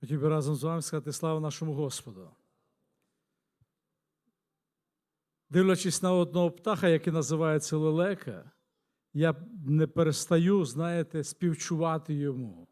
Хотів би разом з вами сказати слава нашому Господу. Дивлячись на одного птаха, який називається лелека, я не перестаю, знаєте, співчувати йому.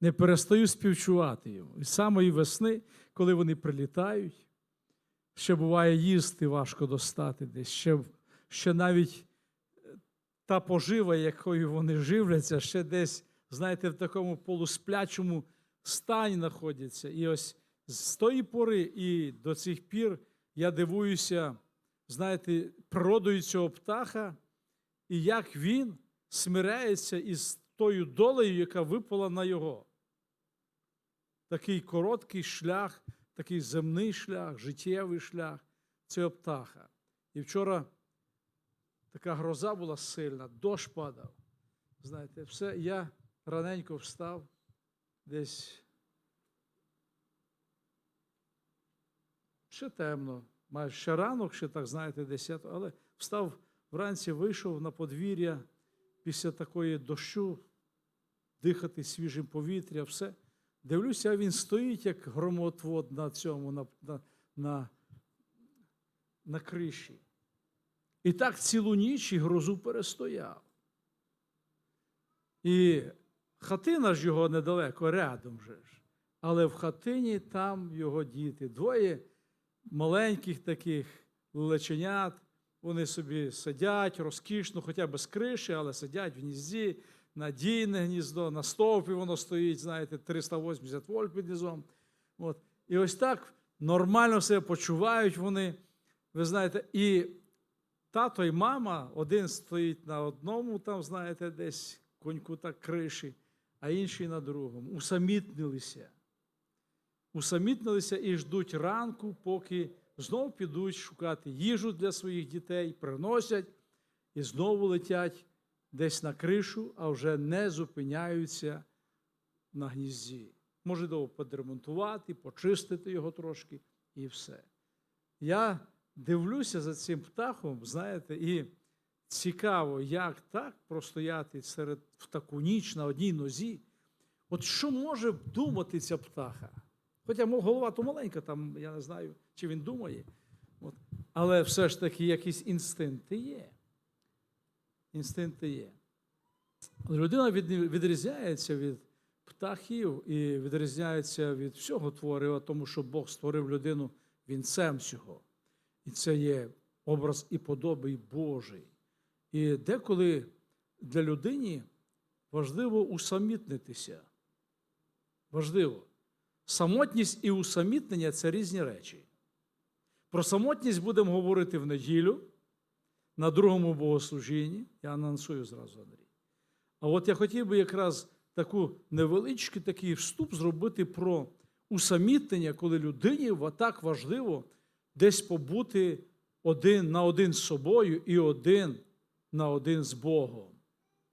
Не перестаю співчувати йому. І з самої весни, коли вони прилітають, ще буває їсти важко достати десь, ще, ще навіть е, та пожива, якою вони живляться, ще десь, знаєте, в такому полусплячому стані знаходяться. І ось з тої пори і до цих пір я дивуюся, знаєте, природою цього птаха, і як він смиряється із тою долею, яка випала на його. Такий короткий шлях, такий земний шлях, життєвий шлях цього птаха. І вчора така гроза була сильна, дощ падав. Знаєте, все, я раненько встав, десь ще темно, майже ще ранок, ще так, знаєте, 10, але встав вранці, вийшов на подвір'я після такої дощу, дихати свіжим повітрям, все. Дивлюся, він стоїть, як громотвод на цьому, на, на, на, на криші. І так цілу ніч і грозу перестояв. І хатина ж його недалеко, рядом же ж. Але в хатині там його діти. Двоє маленьких таких лелеченят. Вони собі сидять розкішно, хоча без криші, але сидять в гнізді, надійне гніздо, на стовпі воно стоїть, знаєте, 380 вольт під низом. От. І ось так нормально себе почувають вони. Ви знаєте, і тато і мама, один стоїть на одному, там, знаєте, десь коньку так криші, а інший на другому. Усамітнилися. Усамітнилися і ждуть ранку, поки знов підуть шукати їжу для своїх дітей, приносять і знову летять десь на кришу, а вже не зупиняються на гнізді. Довго подремонтувати, почистити його трошки і все. Я дивлюся за цим птахом, знаєте, і цікаво, як так простояти серед в таку ніч на одній нозі. От що може думати ця птаха? Хоча голова то маленька, там я не знаю, чи він думає. От. Але все ж таки якісь інстинкти є. Інстинкти є. Людина від- відрізняється від птахів і відрізняється від всього творива, тому що Бог створив людину вінцем всього. І це є образ і подоби Божий. І деколи для людини важливо усамітнитися. Важливо. Самотність і усамітнення це різні речі. Про самотність будемо говорити в неділю на другому богослужінні. Я анонсую зразу, Андрій. А от я хотів би якраз таку невеличкий такий вступ зробити про усамітнення, коли людині так важливо десь побути один на один з собою і один на один з Богом.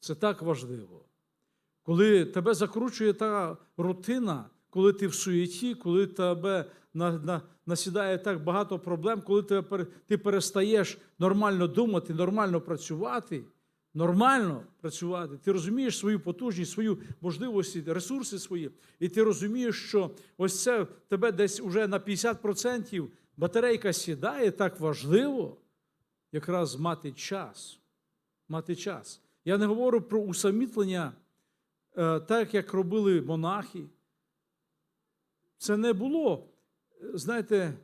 Це так важливо. Коли тебе закручує та рутина, коли ти в суєті, коли тебе на, на, насідає так багато проблем, коли тебе, ти перестаєш нормально думати, нормально працювати, нормально працювати, ти розумієш свою потужність, свою можливості, ресурси свої, і ти розумієш, що ось це тебе десь уже на 50% батарейка сідає, так важливо якраз мати час. Мати час. Я не говорю про усамітлення, е, так як робили монахи. Це не було, е, знаєте,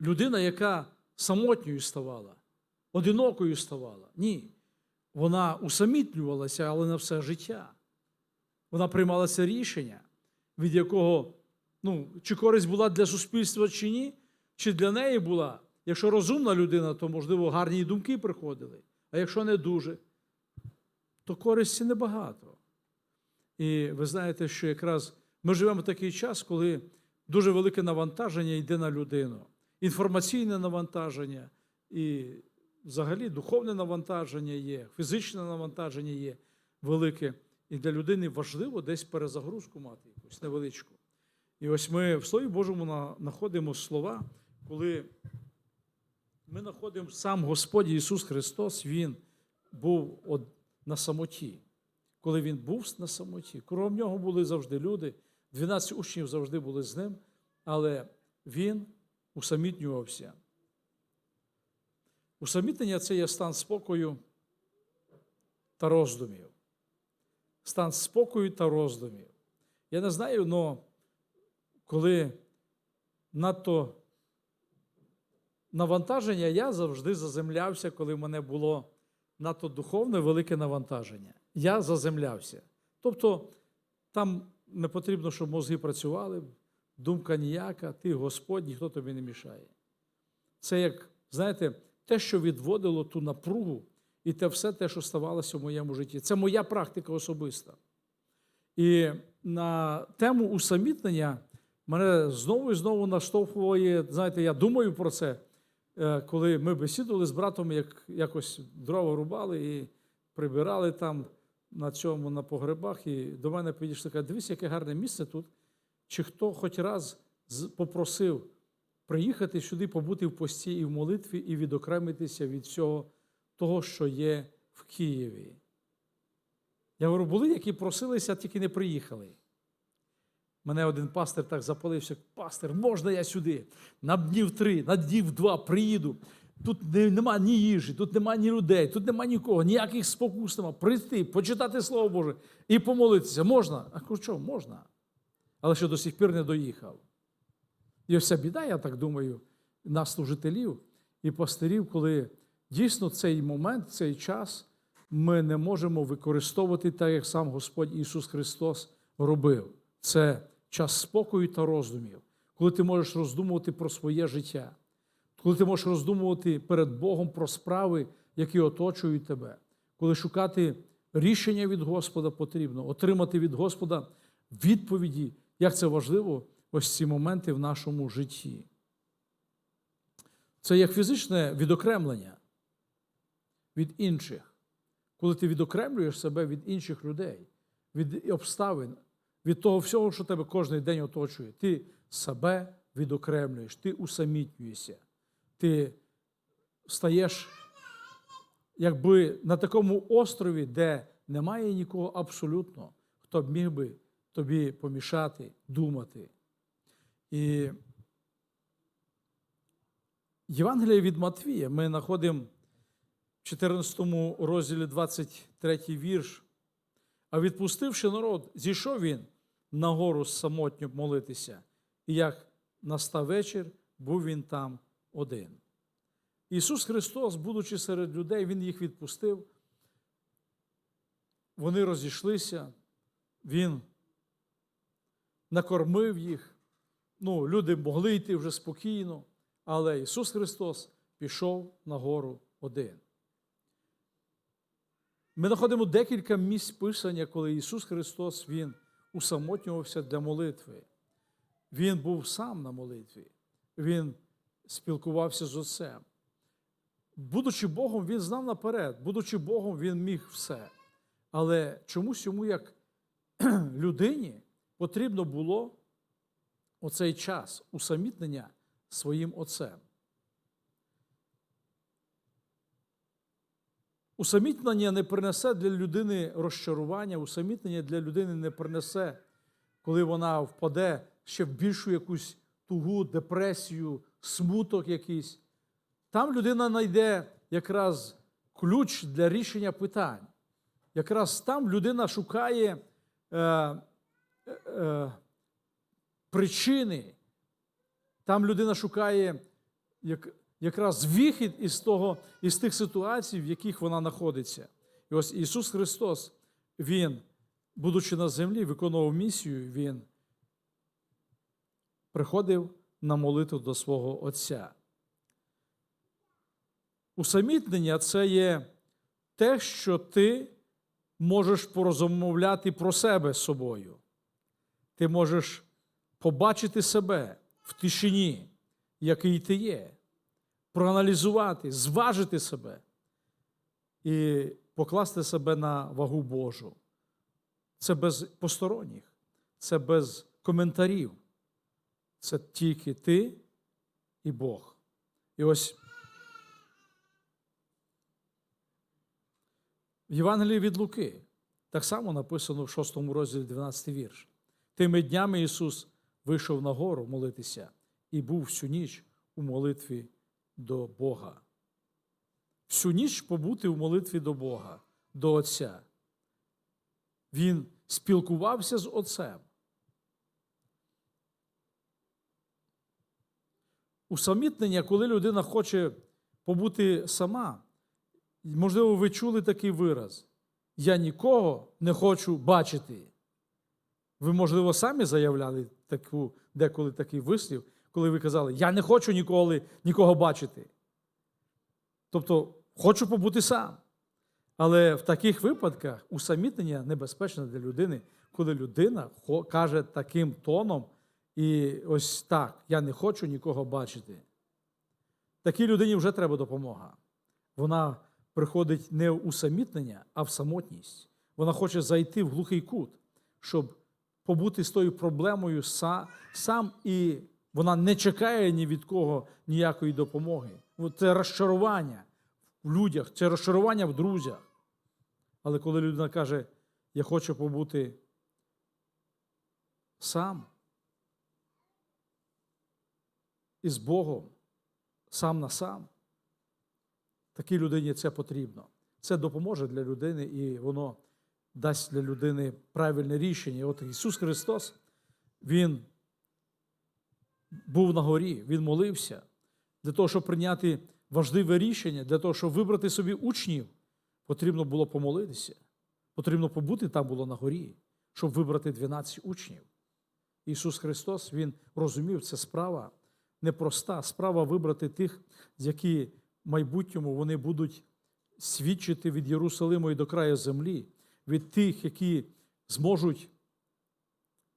людина, яка самотньою ставала, одинокою ставала. Ні. Вона усамітлювалася, але на все життя. Вона приймала це рішення, від якого, ну, чи користь була для суспільства, чи ні, чи для неї була. Якщо розумна людина, то, можливо, гарні думки приходили. А якщо не дуже, то користі небагато. І ви знаєте, що якраз ми живемо в такий час, коли дуже велике навантаження йде на людину. Інформаційне навантаження, і взагалі духовне навантаження є, фізичне навантаження є велике. І для людини важливо десь перезагрузку мати якусь невеличку. І ось ми в Слові Божому знаходимо слова, коли ми знаходимо сам Господь Ісус Христос, Він був на самоті. Коли він був на самоті. Кругом нього були завжди люди, 12 учнів завжди були з ним, але він усамітнювався. Усамітнення це є стан спокою та роздумів. Стан спокою та роздумів. Я не знаю, але коли надто навантаження, я завжди заземлявся, коли в мене було надто духовне велике навантаження. Я заземлявся. Тобто там не потрібно, щоб мозги працювали, думка ніяка, ти Господь, ніхто тобі не мішає. Це як, знаєте, те, що відводило ту напругу, і те все те, що ставалося в моєму житті. Це моя практика особиста. І на тему усамітнення мене знову і знову наштовхує, знаєте, я думаю про це, е, коли ми бесідували з братом, як якось дрова рубали і прибирали там на цьому, на погребах, і до мене підійшли, каже, дивись, яке гарне місце тут. Чи хто хоч раз попросив приїхати сюди, побути в пості і в молитві, і відокремитися від всього того, що є в Києві? Я говорю, були, які просилися, тільки не приїхали. Мене один пастир так запалився, пастир, можна я сюди? На днів три, на днів два приїду. Тут не- нема ні їжі, тут нема ні людей, тут нема нікого, ніяких спокус нема. Прийти, почитати Слово Боже і помолитися. Можна? А що, можна. Але ще до сих пір не доїхав. І ця біда, я так думаю, нас, служителів і пастирів, коли дійсно цей момент, цей час ми не можемо використовувати так, як сам Господь Ісус Христос робив. Це час спокою та роздумів, коли ти можеш роздумувати про своє життя, коли ти можеш роздумувати перед Богом про справи, які оточують тебе, коли шукати рішення від Господа потрібно, отримати від Господа відповіді, як це важливо ось ці моменти в нашому житті. Це як фізичне відокремлення від інших, коли ти відокремлюєш себе від інших людей, від обставин, від того всього, що тебе кожен день оточує. Ти себе відокремлюєш, ти усамітнюєшся, ти стаєш якби на такому острові, де немає нікого абсолютно, хто б міг би тобі помішати думати. І Євангеліє від Матвія ми знаходимо в 14 розділі 23 вірш. А відпустивши народ, зійшов він на гору самотньо молитися, і як настав вечір, був він там один. Ісус Христос, будучи серед людей, Він їх відпустив. Вони розійшлися, Він накормив їх. Ну, люди могли йти вже спокійно, але Ісус Христос пішов на гору один. Ми знаходимо декілька місць писання, коли Ісус Христос Він усамотнювався для молитви. Він був сам на молитві, Він спілкувався з Отцем. Будучи Богом, Він знав наперед, будучи Богом, Він міг все. Але чомусь йому, як людині, потрібно було оцей час усамітнення своїм Отцем. Усамітнення не принесе для людини розчарування, усамітнення для людини не принесе, коли вона впаде ще в більшу якусь тугу, депресію, смуток якийсь. Там людина знайде якраз ключ для рішення питань. Якраз там людина шукає е, е, е, причини, там людина шукає як, якраз вихід із, того, із тих ситуацій, в яких вона знаходиться. І ось Ісус Христос, Він, будучи на землі, виконував місію, Він приходив на молитву до свого Отця. Усамітнення це є те, що ти можеш порозмовляти про себе собою. Ти можеш побачити себе в тишині, який ти є, проаналізувати, зважити себе і покласти себе на вагу Божу. Це без посторонніх, це без коментарів. Це тільки ти і Бог. І ось в Євангелії від Луки, Так само написано в 6 розділі 12 вірш. Тими днями Ісус вийшов на гору молитися і був всю ніч у молитві до Бога. Всю ніч побути в молитві до Бога, до Отця. Він спілкувався з Отцем. Усамітнення, коли людина хоче побути сама, можливо, ви чули такий вираз. Я нікого не хочу бачити. Ви, можливо, самі заявляли таку, деколи такий вислів, коли ви казали, я не хочу ніколи нікого бачити. Тобто, хочу побути сам. Але в таких випадках усамітнення небезпечне для людини, коли людина каже таким тоном, і ось так, я не хочу нікого бачити. Такій людині вже треба допомога. Вона приходить не в усамітнення, а в самотність. Вона хоче зайти в глухий кут, щоб побути з тою проблемою сам, і вона не чекає ні від кого ніякої допомоги. Це розчарування в людях, це розчарування в друзях. Але коли людина каже, я хочу побути сам із Богом, сам на сам, такій людині це потрібно. Це допоможе для людини і воно дасть для людини правильне рішення. От Ісус Христос, Він був на горі, Він молився для того, щоб прийняти важливе рішення, для того, щоб вибрати собі учнів, потрібно було помолитися. Потрібно побути там було на горі, щоб вибрати 12 учнів. Ісус Христос, Він розумів, це справа непроста, справа вибрати тих, з які в майбутньому вони будуть свідчити від Єрусалиму і до краю землі, від тих, які зможуть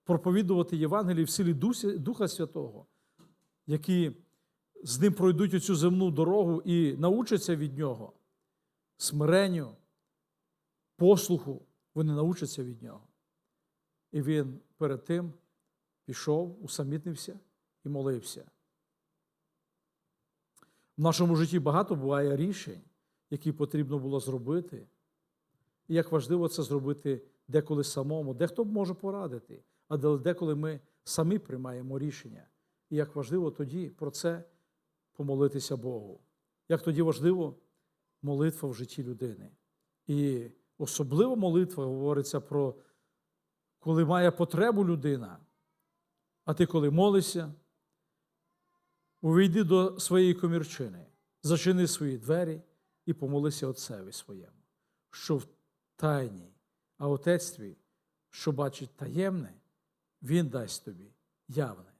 проповідувати Євангелії в силі Духа Святого, які з ним пройдуть оцю земну дорогу і научаться від нього смиренню, послуху, вони научаться від нього. І він перед тим пішов, усамітнився і молився. В нашому житті багато буває рішень, які потрібно було зробити. І як важливо це зробити деколи самому, дехто може порадити, а деколи ми самі приймаємо рішення. І як важливо тоді про це помолитися Богу. Як тоді важливо молитва в житті людини. І особливо молитва говориться про коли має потребу людина, а ти коли молишся, увійди до своєї комірчини, зачини свої двері і помолися Отцеві своєму, що в тайні, а Отець твій, що бачить таємне, Він дасть тобі явне.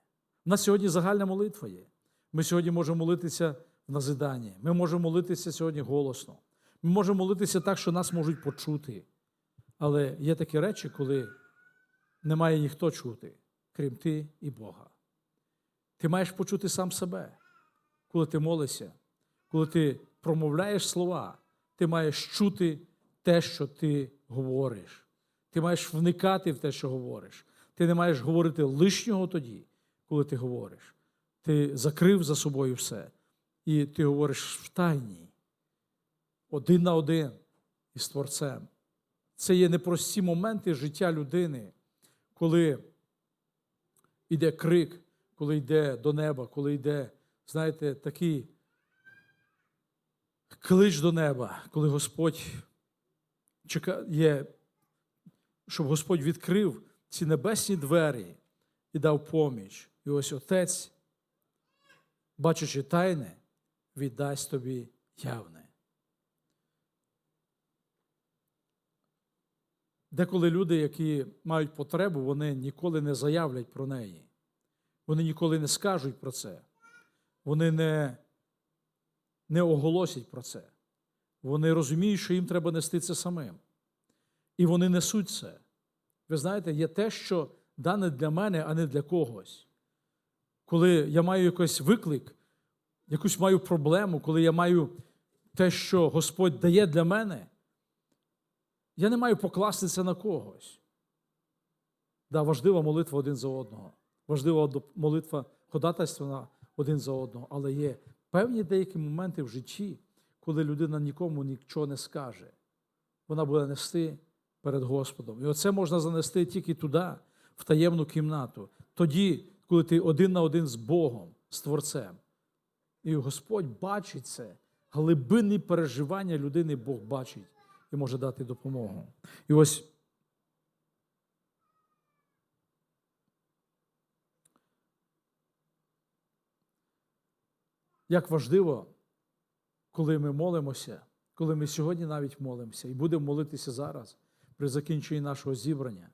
У нас сьогодні загальна молитва є. Ми сьогодні можемо молитися в назиданні. Ми можемо молитися сьогодні голосно. Ми можемо молитися так, що нас можуть почути. Але є такі речі, коли немає ніхто чути, крім ти і Бога. Ти маєш почути сам себе, коли ти молишся, коли ти промовляєш слова, ти маєш чути те, що ти говориш. Ти маєш вникати в те, що говориш. Ти не маєш говорити лишнього тоді, коли ти говориш. Ти закрив за собою все. І ти говориш в тайні, один на один із Творцем. Це є непрості моменти життя людини, коли йде крик, коли йде до неба, коли йде, знаєте, такий клич до неба, коли Господь чекає, щоб Господь відкрив ці небесні двері і дав поміч. І ось Отець, бачачи тайне, віддасть тобі явне. Деколи люди, які мають потребу, вони ніколи не заявлять про неї. Вони ніколи не скажуть про це. Вони не, не оголосять про це. Вони розуміють, що їм треба нести це самим. І вони несуть це. Ви знаєте, є те, що дане для мене, а не для когось. Коли я маю якийсь виклик, якусь маю проблему, коли я маю те, що Господь дає для мене, я не маю покласти це на когось. Да, важлива молитва один за одного. Важлива до- молитва ходатайства один за одного. Але є певні деякі моменти в житті, коли людина нікому нічого не скаже. Вона буде нести перед Господом. І оце можна занести тільки туди, в таємну кімнату. Тоді, коли ти один на один з Богом, з Творцем. І Господь бачить це. Глибинні переживання людини Бог бачить і може дати допомогу. І ось як важливо, коли ми молимося, коли ми сьогодні навіть молимося і будемо молитися зараз при закінченні нашого зібрання,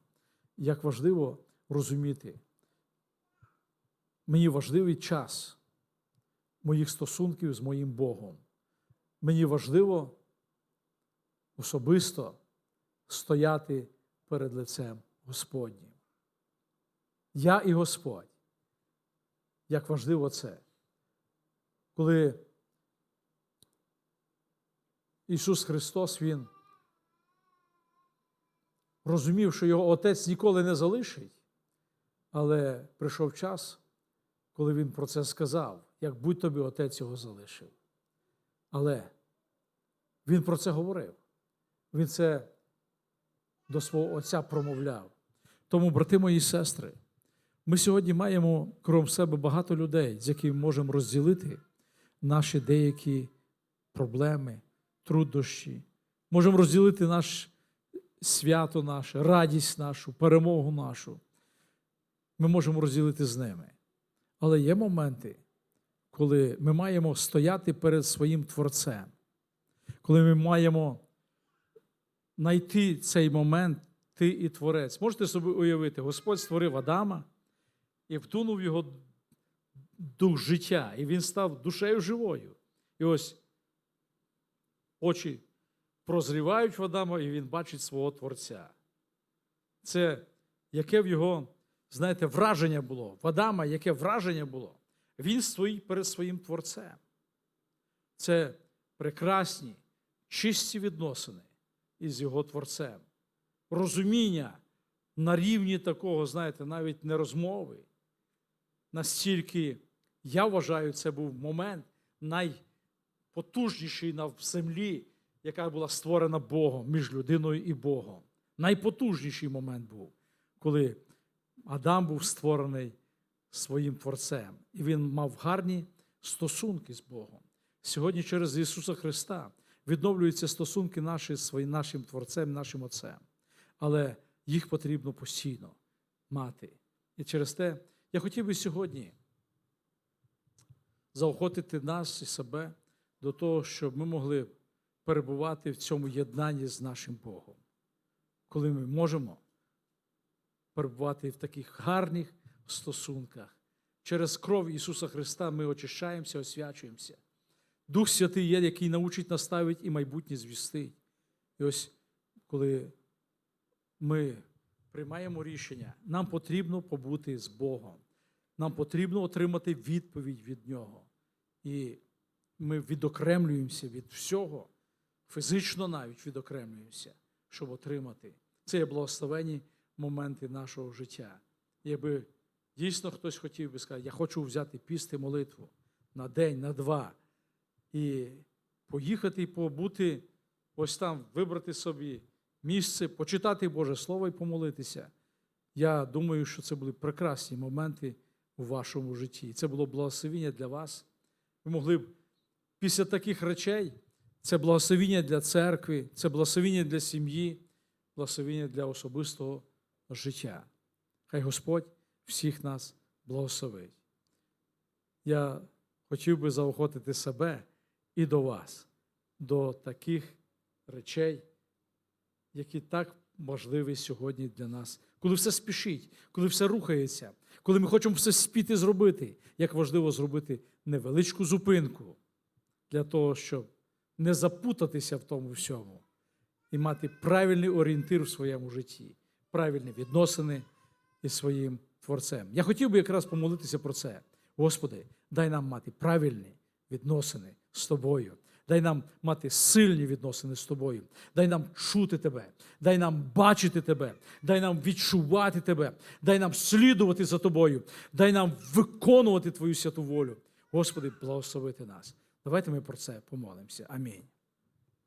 як важливо розуміти, мені важливий час моїх стосунків з моїм Богом. Мені важливо особисто стояти перед лицем Господнім. Я і Господь. Як важливо це, коли Ісус Христос, Він розумів, що його Отець ніколи не залишить, але прийшов час, коли Він про це сказав, як будь тобі Отець його залишив. Але Він про це говорив. Він це до свого Отця промовляв. Тому, брати мої сестри, ми сьогодні маємо крім себе багато людей, з якими можемо розділити наші деякі проблеми, труднощі. Можемо розділити наш свято наше, радість нашу, перемогу нашу. Ми можемо розділити з ними. Але є моменти, коли ми маємо стояти перед своїм Творцем, коли ми маємо знайти цей момент, ти і Творець. Можете собі уявити, Господь створив Адама і втунув його дух життя, і він став душею живою. І ось очі прозрівають в Адама, і він бачить свого Творця. Це яке в його, знаєте, враження було. В Адама, яке враження було. Він стоїть перед своїм Творцем. Це прекрасні, чисті відносини із його Творцем. Розуміння на рівні такого, знаєте, навіть не розмови. Настільки, я вважаю, це був момент найпотужніший на землі, яка була створена Богом між людиною і Богом. Найпотужніший момент був, коли Адам був створений своїм Творцем, і він мав гарні стосунки з Богом. Сьогодні через Ісуса Христа відновлюються стосунки наші з своїм нашим Творцем, нашим Отцем. Але їх потрібно постійно мати. І через те я хотів би сьогодні заохотити нас і себе до того, щоб ми могли перебувати в цьому єднанні з нашим Богом, коли ми можемо перебувати в таких гарних стосунках. Через кров Ісуса Христа ми очищаємося, освячуємося. Дух Святий є, який научить наставить і майбутнє звістить. І ось коли ми приймаємо рішення, нам потрібно побути з Богом. Нам потрібно отримати відповідь від Нього. І ми відокремлюємося від всього, фізично навіть відокремлюємося, щоб отримати. Це є благословені моменти нашого життя. Якби дійсно хтось хотів би сказати, я хочу взяти пісти молитву на день, на два, і поїхати і побути ось там, вибрати собі місце, почитати Боже Слово і помолитися. Я думаю, що це були прекрасні моменти у вашому житті. Це було благословіння для вас. Ви могли б після таких речей це благословіння для церкви, це благословіння для сім'ї, благословіння для особистого життя. Хай Господь всіх нас благословить. Я хотів би заохотити себе і до вас, до таких речей, які так важливі сьогодні для нас. Коли все спішить, коли все рухається, коли ми хочемо все спіти зробити, як важливо зробити невеличку зупинку для того, щоб не запутатися в тому всьому і мати правильний орієнтир в своєму житті, правильні відносини із своїм Творцем. Я хотів би якраз помолитися про це. Господи, дай нам мати правильні відносини з тобою. Дай нам мати сильні відносини з тобою. Дай нам чути тебе, дай нам бачити тебе, дай нам відчувати тебе, дай нам слідувати за тобою, дай нам виконувати Твою святу волю. Господи, благословити нас. Давайте ми про це помолимося. Амінь.